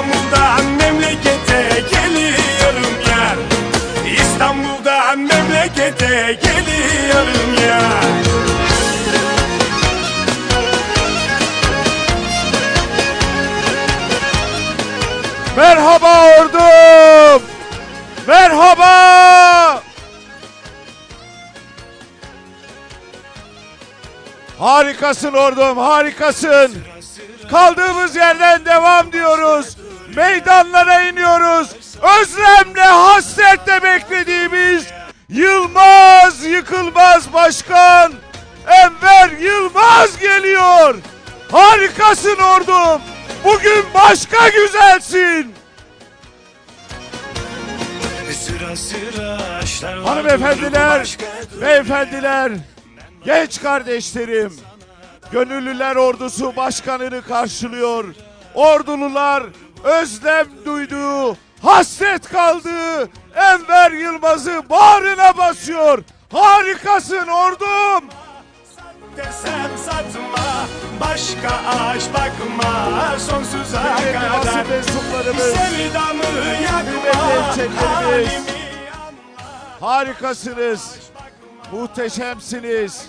İstanbul'dan memlekete geliyorum yar İstanbul'dan memlekete geliyorum yar Merhaba ordum! Merhaba! Harikasın ordum, harikasın. Kaldığımız yerden devam diyoruz. Meydanlara iniyoruz. Özlemle, hasretle beklediğimiz Yılmaz Yıkılmaz Başkan Enver Yılmaz geliyor. Harikasın ordum. Bugün başka güzelsin. Sıra sıra Hanımefendiler, beyefendiler, genç kardeşlerim, gönüllüler ordusu başkanını karşılıyor. Ordulular özlem duyduğu, hasret kaldığı Enver Yılmaz'ı bağrına basıyor. Harikasın ordum. Desem satma başka aş bakma sonsuza kadar Sevdamı yakma halimi harikasınız, muhteşemsiniz.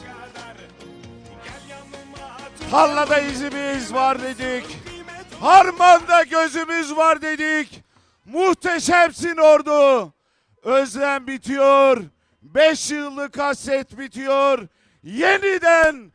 Tarlada izimiz var dedik. Harmanda gözümüz var dedik. Muhteşemsin ordu. Özlem bitiyor. Beş yıllık hasret bitiyor. Yeniden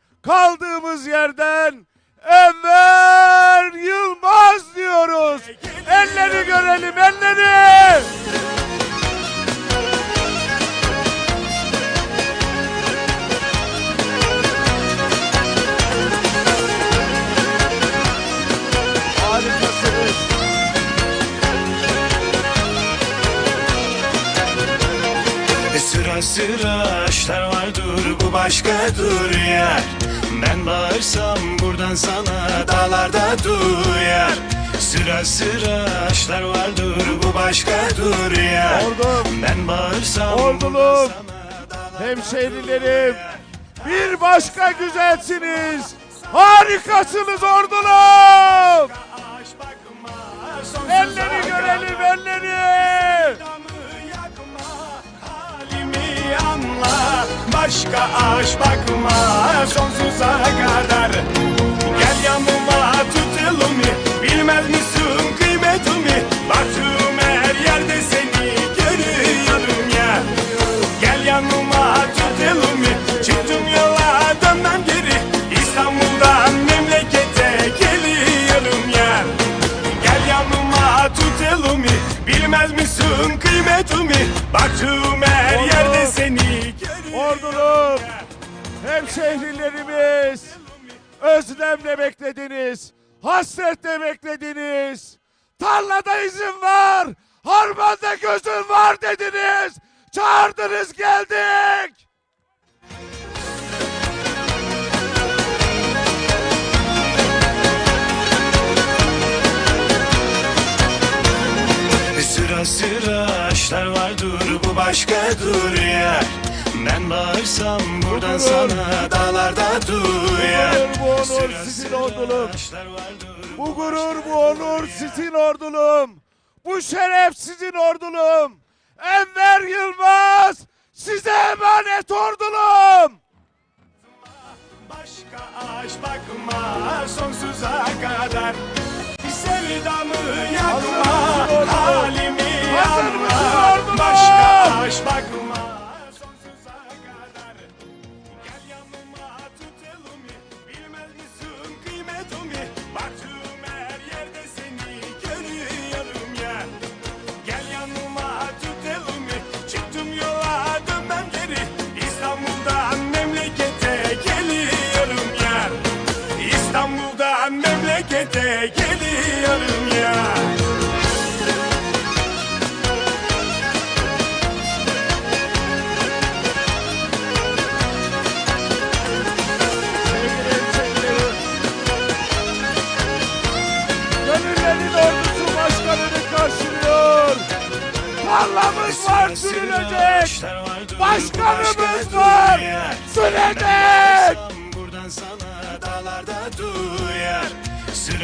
Hemşehrilerim bir başka güzelsiniz. Harikasınız sonsuza Elleri görelim elleri. Halimi anla Başka aş bakma sonsuza kadar misin kıymetimi Baktığım her Oğlum. yerde seni görüyorum Ordulum. Hemşehrilerimiz özlemle beklediniz. Hasretle beklediniz. Tarlada izin var. Harmanda gözün var dediniz. Çağırdınız geldik. Sıra sıra işler vardır bu başkadır yer Ben bağırsam buradan sana dağlarda duyar Bu onur, Sıra sizin ordulum. Bu gurur, bu onur sizin ordulum. Bu şeref sizin ordulum. Enver Yılmaz size emanet ordulum. Başka aş bakma sonsuza kadar Sevdamı yakma halimi Hazır mısın anla oğlum? Başka aş bakma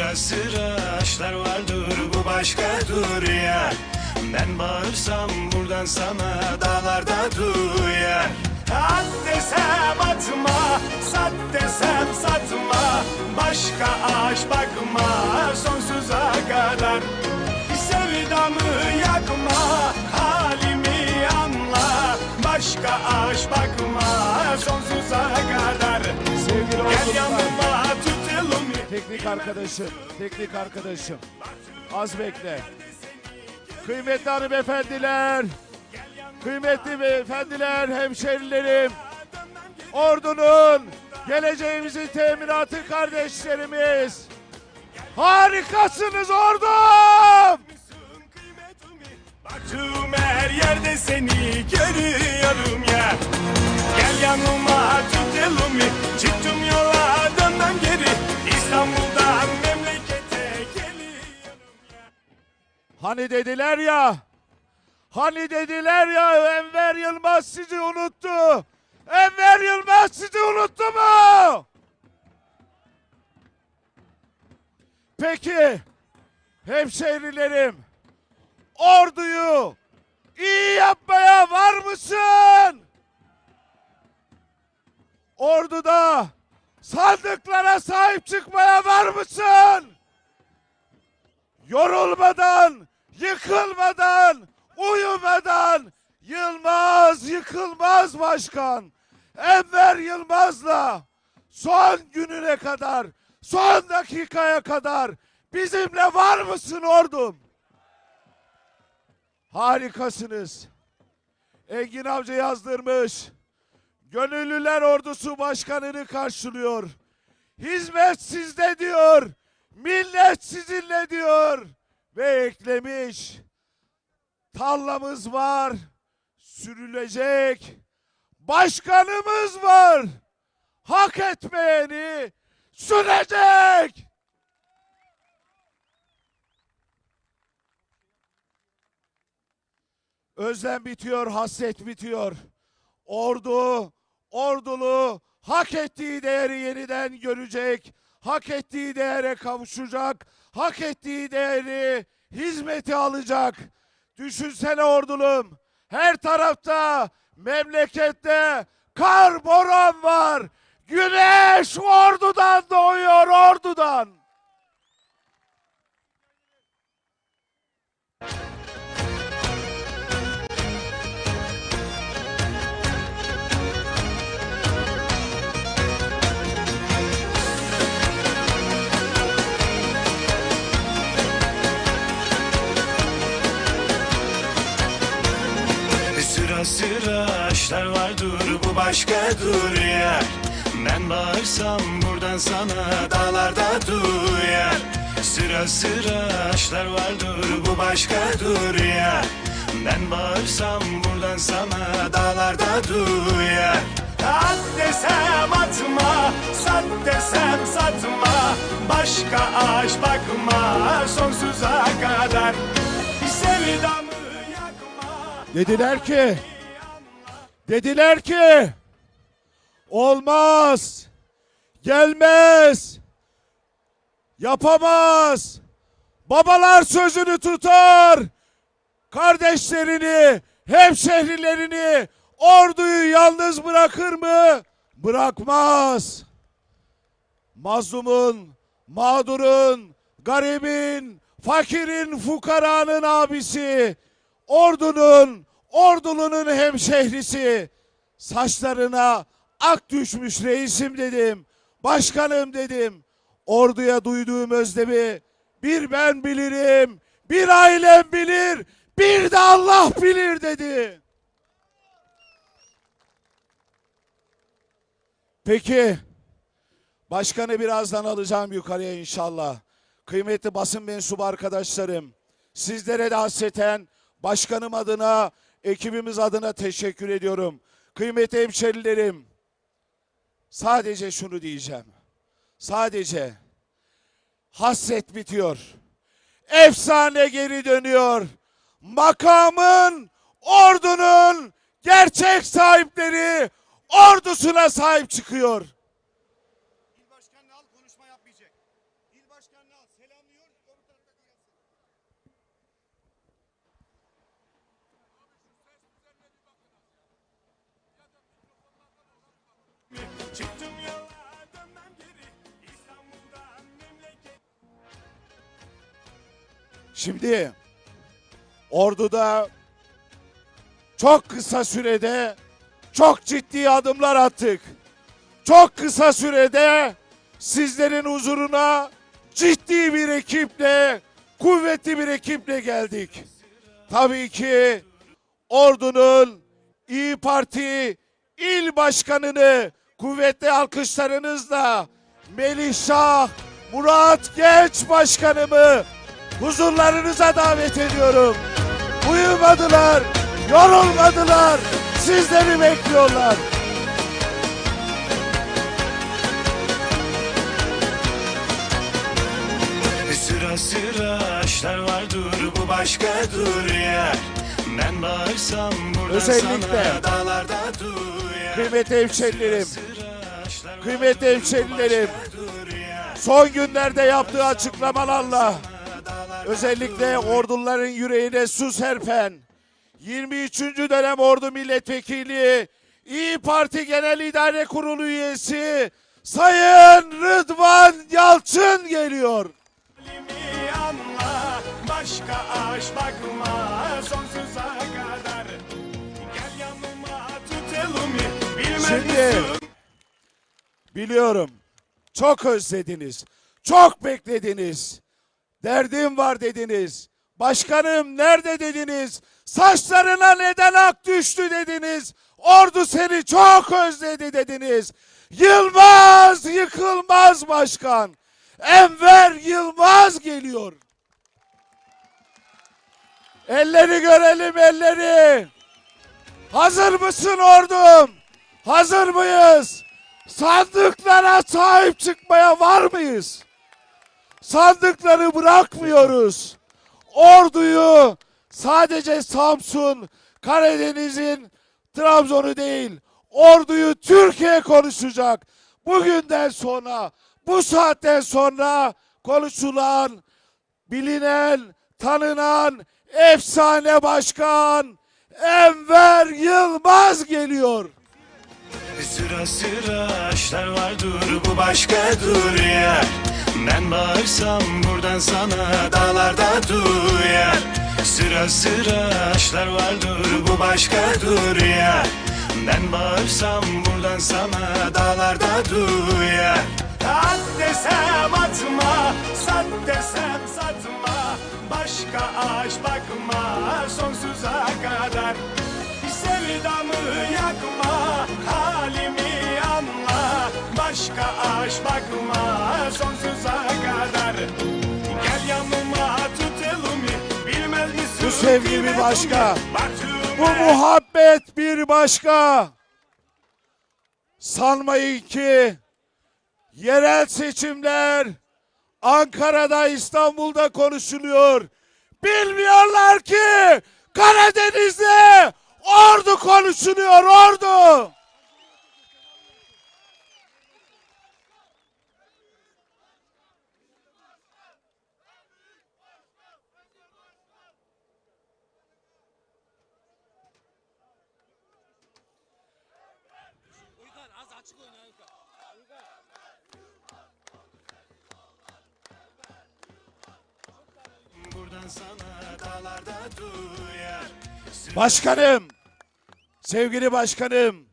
Sıra sıra aşklar vardır bu başkadır ya. Ben bağırsam buradan sana dağlarda duyar At desem atma, sat desem satma. Başka aşk bakma sonsuza kadar. Sevdamı yakma, halimi anla. Başka aşk bakma sonsuza kadar. Sevgili Gel yanıma teknik arkadaşım, teknik arkadaşım. Az bekle. Kıymetli hanımefendiler, kıymetli beyefendiler, hemşerilerim, ordunun, geleceğimizin teminatı kardeşlerimiz. Harikasınız ordum! Baktım her yerde seni görüyorum ya Gel yanıma tutalım Çıktım Hani dediler ya, hani dediler ya Enver Yılmaz sizi unuttu. Enver Yılmaz sizi unuttu mu? Peki, hemşehrilerim, orduyu iyi yapmaya var mısın? Orduda sandıklara sahip çıkmaya var mısın? yorulmadan, yıkılmadan, uyumadan Yılmaz yıkılmaz başkan. Enver Yılmaz'la son gününe kadar, son dakikaya kadar bizimle var mısın ordum? Harikasınız. Engin Avcı yazdırmış. Gönüllüler ordusu başkanını karşılıyor. Hizmet sizde diyor. Millet sizinle diyor. Ve eklemiş. Tarlamız var. Sürülecek. Başkanımız var. Hak etmeyeni sürecek. Özlem bitiyor, hasret bitiyor. Ordu, ordulu hak ettiği değeri yeniden görecek. Hak ettiği değere kavuşacak. Hak ettiği değeri hizmeti alacak. Düşünsene ordulum. Her tarafta memlekette kar boran var. Güneş ordudan doğuyor ordudan. Sıra sıra aşklar vardır bu başkadır ya Ben bağırsam buradan sana dağlarda duyar Sıra sıra aşklar vardır bu başkadır ya Ben bağırsam buradan sana dağlarda duyar At desem atma, sat desem satma. Başka aşk bakma sonsuza kadar. Sevdamı yakma. Dediler ki, dediler ki, olmaz, gelmez, yapamaz. Babalar sözünü tutar. Kardeşlerini, hemşehrilerini, orduyu yalnız bırakır mı? Bırakmaz. Mazlumun, mağdurun, garibin, fakirin, fukaranın abisi, ordunun, ordulunun hemşehrisi, saçlarına ak düşmüş reisim dedim, başkanım dedim, orduya duyduğum özlemi bir ben bilirim, bir ailem bilir, bir de Allah bilir dedi. Peki, Başkanı birazdan alacağım yukarıya inşallah. Kıymetli basın mensubu arkadaşlarım, sizlere de hasreten başkanım adına, ekibimiz adına teşekkür ediyorum. Kıymetli hemşerilerim, sadece şunu diyeceğim. Sadece hasret bitiyor. Efsane geri dönüyor. Makamın, ordunun gerçek sahipleri ordusuna sahip çıkıyor. Şimdi orduda çok kısa sürede çok ciddi adımlar attık. Çok kısa sürede sizlerin huzuruna ciddi bir ekiple, kuvvetli bir ekiple geldik. Tabii ki ordunun İyi Parti il başkanını kuvvetli alkışlarınızla Melih Şah, Murat Genç başkanımı huzurlarınıza davet ediyorum. Uyumadılar, yorulmadılar, sizleri bekliyorlar. Sıra sıra işler var dur bu başka dur yer Ben bağırsam buradan Özellikle sana dağlarda duyar Kıymetli hemşerilerim, kıymetli hemşerilerim, dur son günlerde yaptığı açıklamalarla özellikle orduların yüreğine su serpen 23. dönem ordu milletvekili İyi Parti Genel İdare Kurulu üyesi Sayın Rıdvan Yalçın geliyor. Anla başka aş bakma sonsuza kadar Gel yanıma tut elimi bilmez Şimdi biliyorum çok özlediniz, çok beklediniz. Derdim var dediniz. Başkanım nerede dediniz? Saçlarına neden ak düştü dediniz. Ordu seni çok özledi dediniz. Yılmaz yıkılmaz başkan. Enver Yılmaz geliyor. Elleri görelim elleri. Hazır mısın ordum? Hazır mıyız? Sandıklara sahip çıkmaya var mıyız? Sandıkları bırakmıyoruz. Orduyu sadece Samsun, Karadeniz'in Trabzon'u değil, orduyu Türkiye konuşacak. Bugünden sonra, bu saatten sonra konuşulan, bilinen, tanınan efsane başkan Enver Yılmaz geliyor. Sıra sıra işler var dur bu başka dur yer Ben bağırsam buradan sana dağlarda duyar. Sıra sıra işler var dur bu başka dur yer Ben bağırsam buradan sana dağlarda duyar. At desem atma, sat desem satma. Başka aş bakma sonsuza kadar. Sevdamı yakma, anla Başka aş bakma sonsuza kadar Gel yanıma tut elimi, bilmez misin? Bu sevgi bir başka. Bu muhabbet bir başka. Sanmayın ki yerel seçimler Ankara'da, İstanbul'da konuşuluyor. Bilmiyorlar ki Karadeniz'de ordu konuşuluyor, ordu. Başkanım, sevgili başkanım,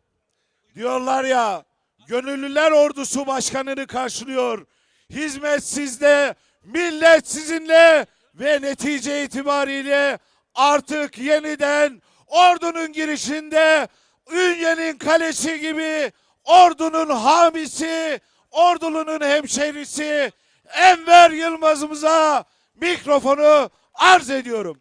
diyorlar ya, gönüllüler ordusu başkanını karşılıyor. Hizmet sizde, millet sizinle ve netice itibariyle artık yeniden ordunun girişinde Ünye'nin kalesi gibi ordunun hamisi, ordunun hemşerisi Enver Yılmaz'ımıza mikrofonu arz ediyorum.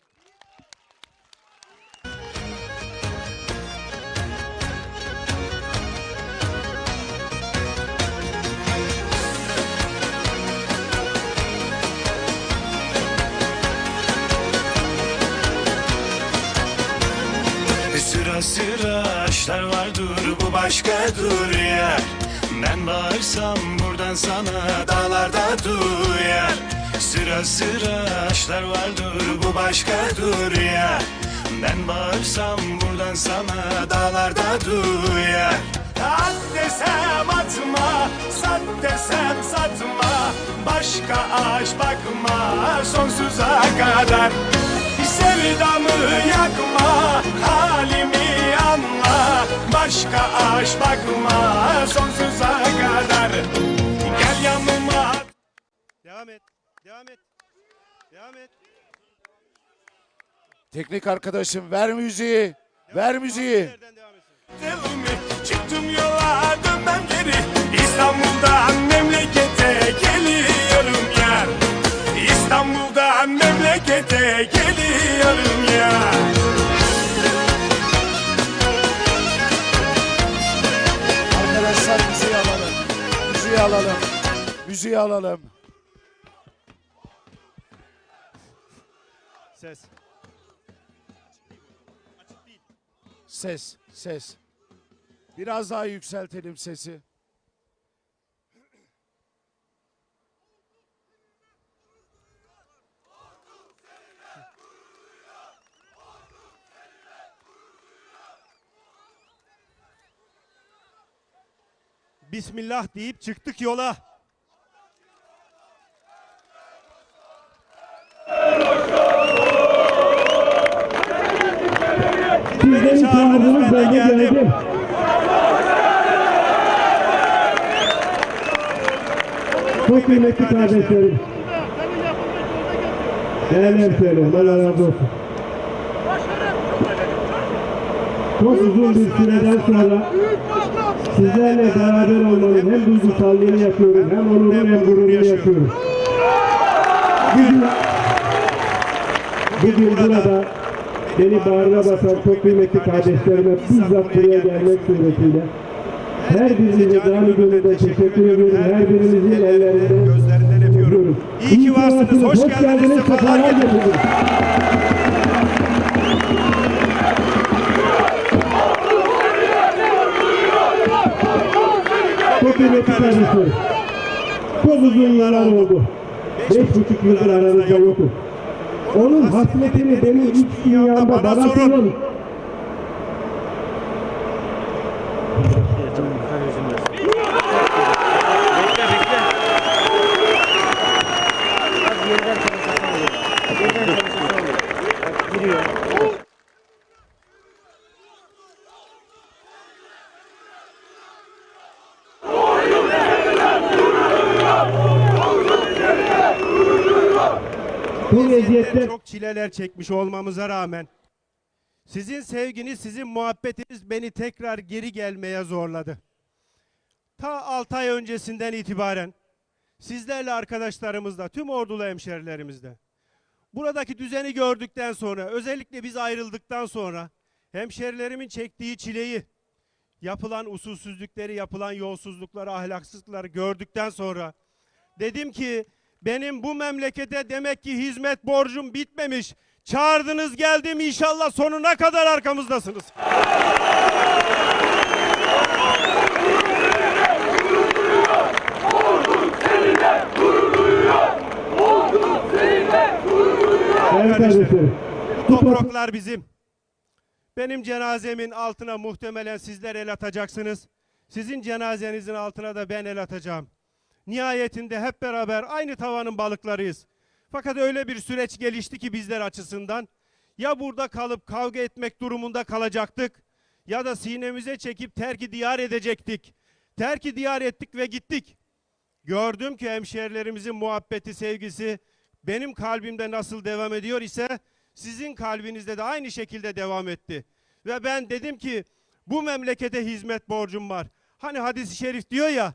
Sıra sıra işler var dur bu başka dur yer Ben bağırsam buradan sana dağlarda duyar Sıra sıra işler var dur bu başka yer Ben bağırsam buradan sana dağlarda duyar At desem at satma Sat desem satma. Başka aşk bakma Sonsuza kadar. Sevdamı yakma Halimi anla. Başka aşk bakma Sonsuza kadar. Gel yanıma. Devam et. Devam et. Devam et. Teknik arkadaşım ver müziği. Ver müziği. Devam etsin? Delimi çıktım yola dönmem geri İstanbul'dan memlekete geliyorum yar İstanbul'dan memlekete geliyorum yar Arkadaşlar müziği alalım. Müziği alalım. Müziği alalım. Ses. Ses, ses. Biraz daha yükseltelim sesi. Bismillah deyip çıktık yola. Sizlerin çağrınız bölge geldi. Çok kıymetli kardeşlerim. Değerli hemşehrilerim, Allah razı olsun. Çok uzun bir süreden sonra sizlerle beraber olmanın hem duygusallığını yapıyoruz, hem onurunu hem gururunu yaşıyoruz. Bugün, bugün burada beni bağrına basan çok kıymetli kardeşlerime bizzat buraya gelmek suretiyle her birinize canı gönülden teşekkür ediyorum. Her birinizin ellerinden Gözlerinden öpüyorum. İyi ki varsınız. Hoş geldiniz. Sefalar getirdiniz. Çok kıymetli kardeşlerim. Çok uzun yıllar oldu. Beş buçuk yıldır aranızda yokum. Onun hasretini benim iç dünyamda bana sorun. sorun. Bu eziyetler Çok çileler çekmiş olmamıza rağmen sizin sevginiz, sizin muhabbetiniz beni tekrar geri gelmeye zorladı. Ta 6 ay öncesinden itibaren sizlerle arkadaşlarımızla, tüm ordulu hemşerilerimizle buradaki düzeni gördükten sonra, özellikle biz ayrıldıktan sonra hemşerilerimin çektiği çileyi, yapılan usulsüzlükleri, yapılan yolsuzlukları, ahlaksızlıkları gördükten sonra dedim ki benim bu memlekete demek ki hizmet borcum bitmemiş. Çağırdınız geldim inşallah sonuna kadar arkamızdasınız. kardeşlerim. Topraklar bizim. Benim cenazemin altına muhtemelen sizler el atacaksınız. Sizin cenazenizin altına da ben el atacağım. Nihayetinde hep beraber aynı tavanın balıklarıyız. Fakat öyle bir süreç gelişti ki bizler açısından ya burada kalıp kavga etmek durumunda kalacaktık ya da sinemize çekip terki diyar edecektik. Terki diyar ettik ve gittik. Gördüm ki hemşehrilerimizin muhabbeti, sevgisi benim kalbimde nasıl devam ediyor ise sizin kalbinizde de aynı şekilde devam etti. Ve ben dedim ki bu memlekete hizmet borcum var. Hani hadis-i şerif diyor ya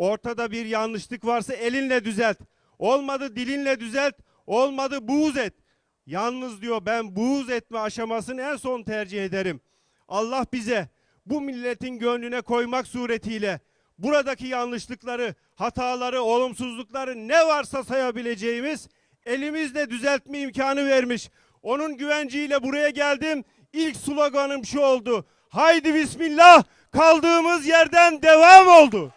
ortada bir yanlışlık varsa elinle düzelt. Olmadı dilinle düzelt. Olmadı buğz et. Yalnız diyor ben buğz etme aşamasını en son tercih ederim. Allah bize bu milletin gönlüne koymak suretiyle buradaki yanlışlıkları, hataları, olumsuzlukları ne varsa sayabileceğimiz elimizle düzeltme imkanı vermiş. Onun güvenciyle buraya geldim. İlk sloganım şu oldu. Haydi bismillah kaldığımız yerden devam oldu.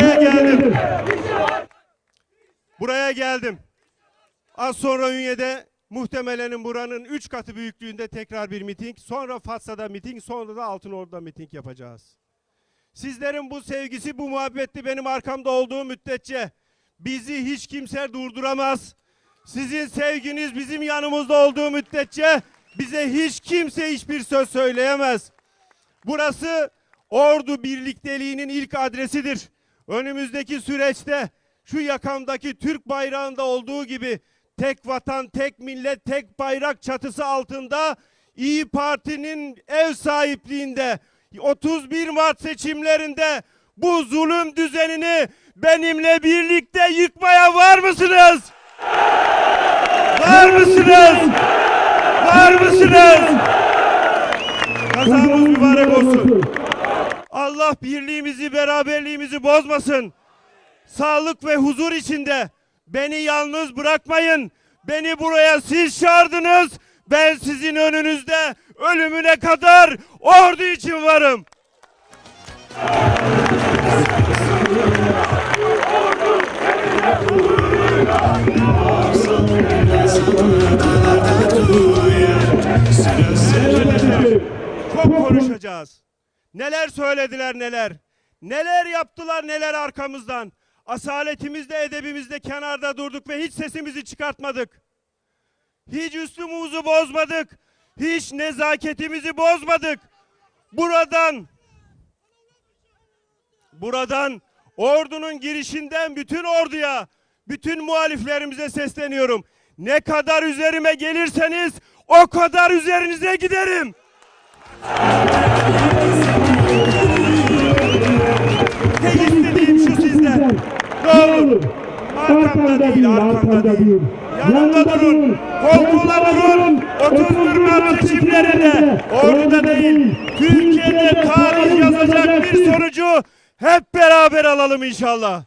Buraya geldim. Buraya geldim. Az sonra Ünye'de Muhtemelen buranın 3 katı büyüklüğünde tekrar bir miting, sonra Fatsa'da miting, sonra da Altınordu'da miting yapacağız. Sizlerin bu sevgisi, bu muhabbeti benim arkamda olduğu müddetçe bizi hiç kimse durduramaz. Sizin sevginiz bizim yanımızda olduğu müddetçe bize hiç kimse hiçbir söz söyleyemez. Burası Ordu birlikteliğinin ilk adresidir. Önümüzdeki süreçte şu yakamdaki Türk bayrağında olduğu gibi tek vatan, tek millet, tek bayrak çatısı altında İyi Parti'nin ev sahipliğinde 31 Mart seçimlerinde bu zulüm düzenini benimle birlikte yıkmaya var mısınız? Var mısınız? Var mısınız? Kazamız mübarek olsun. Allah birliğimizi, beraberliğimizi bozmasın. Sağlık ve huzur içinde beni yalnız bırakmayın. Beni buraya siz çağırdınız. Ben sizin önünüzde ölümüne kadar ordu için varım. Sıra Çok konuşacağız. Neler söylediler neler. Neler yaptılar neler arkamızdan. Asaletimizde edebimizde kenarda durduk ve hiç sesimizi çıkartmadık. Hiç üslumumuzu bozmadık. Hiç nezaketimizi bozmadık. Buradan buradan ordunun girişinden bütün orduya, bütün muhaliflerimize sesleniyorum. Ne kadar üzerime gelirseniz o kadar üzerinize giderim. Tek istediğim şu sizden. Ne olur. Arkamda değil, arkamda değil. Yanımda durun. Koltuğuna durun. 31 Mart seçimlerinde. Orada değil. Türkiye'de tarih yazacak bir sonucu hep beraber alalım inşallah.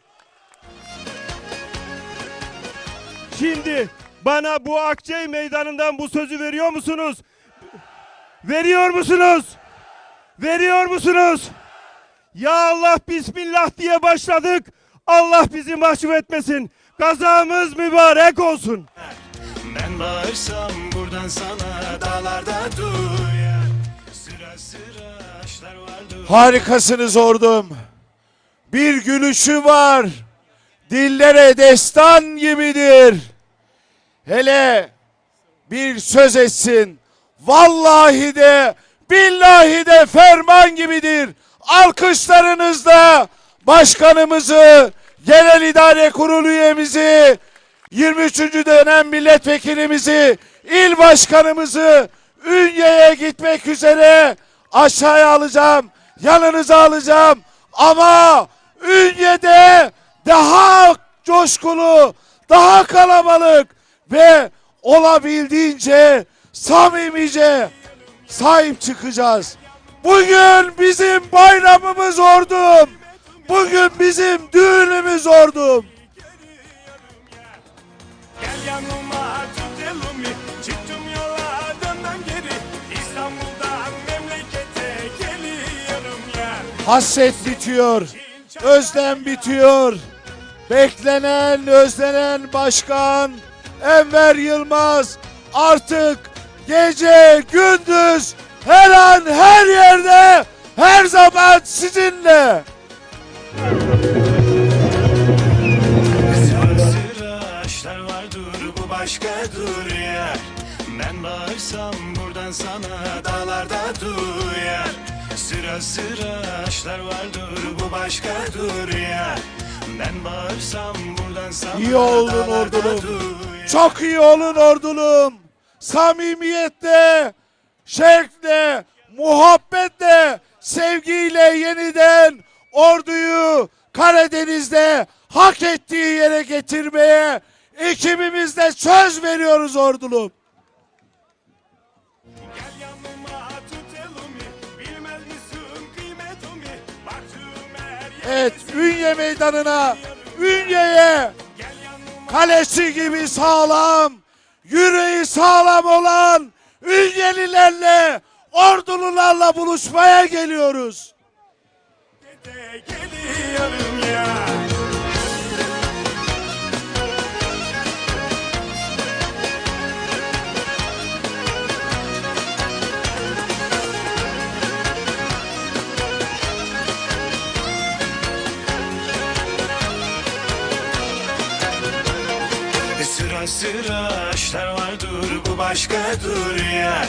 Şimdi bana bu Akçay meydanından bu sözü veriyor musunuz? Veriyor musunuz? Veriyor musunuz? Ya Allah Bismillah diye başladık. Allah bizi mahcup etmesin. Kazamız mübarek olsun. Ben bağırsam buradan sana dağlarda Sıra sıra ağaçlar vardır Harikasınız ordum. Bir gülüşü var. Dillere destan gibidir. Hele bir söz etsin. Vallahi de billahi de ferman gibidir. Alkışlarınızla başkanımızı, genel idare kurulu üyemizi, 23. dönem milletvekilimizi, il başkanımızı Ünye'ye gitmek üzere aşağıya alacağım, yanınıza alacağım. Ama Ünye'de daha coşkulu, daha kalabalık ve olabildiğince samimice sahip çıkacağız. Bugün bizim bayramımız ordum. Bugün bizim düğünümüz ordum. Gel yanıma tut elimi Çıktım yola dönmem geri İstanbul'dan memlekete geliyorum ya Hasret bitiyor. Özlem bitiyor. Beklenen, özlenen başkan Enver Yılmaz artık gece, gündüz, her an, her yerde, her zaman sizinle. Başkadır yer Ben bağırsam buradan sana dağlarda duyar Sıra sıra ağaçlar vardır bu başkadır yer Ben bağırsam buradan sana İyi olun ordulum. duyar. Çok iyi olun ordulum. Samimiyetle, şevkle, muhabbetle, sevgiyle yeniden orduyu Karadeniz'de hak ettiği yere getirmeye ekibimizle söz veriyoruz yer Evet, Ünye meydanına, Ünye'ye kalesi gibi sağlam, yüreği sağlam olan Ünyelilerle, ordulularla buluşmaya geliyoruz. geliyorum ya. Başkadır yer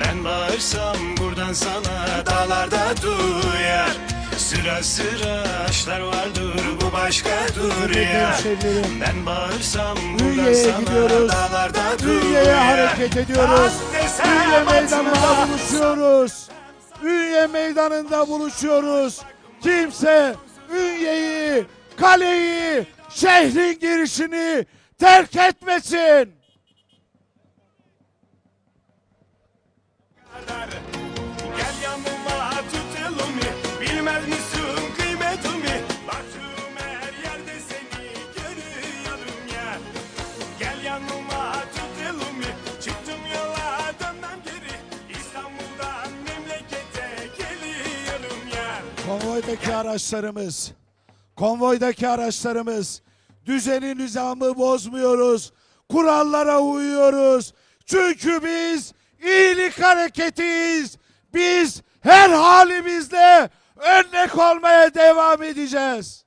Ben bağırsam buradan sana dağlarda duyar Sıra sıra işler var dur bu başkadır yer Ben bağırsam buradan Ünye'ye sana gidiyoruz. dağlarda duyar Ünye'ye hareket ediyoruz. Ünye meydanında buluşuyoruz. Ünye meydanında buluşuyoruz. Kimse Ünye'yi, kaleyi, şehrin girişini terk etmesin. Gel yanıma tutalım Bilmez misin kıymetimi? Baktım her yerde seni görüyorum ya. Gel yanıma tutalım Çıktım yola dönmem geri. İstanbul'dan memlekete geliyorum ya. Konvoydaki araçlarımız, konvoydaki araçlarımız. Düzeni nizamı bozmuyoruz. Kurallara uyuyoruz. Çünkü biz iyilik hareketiyiz. Biz her halimizde örnek olmaya devam edeceğiz.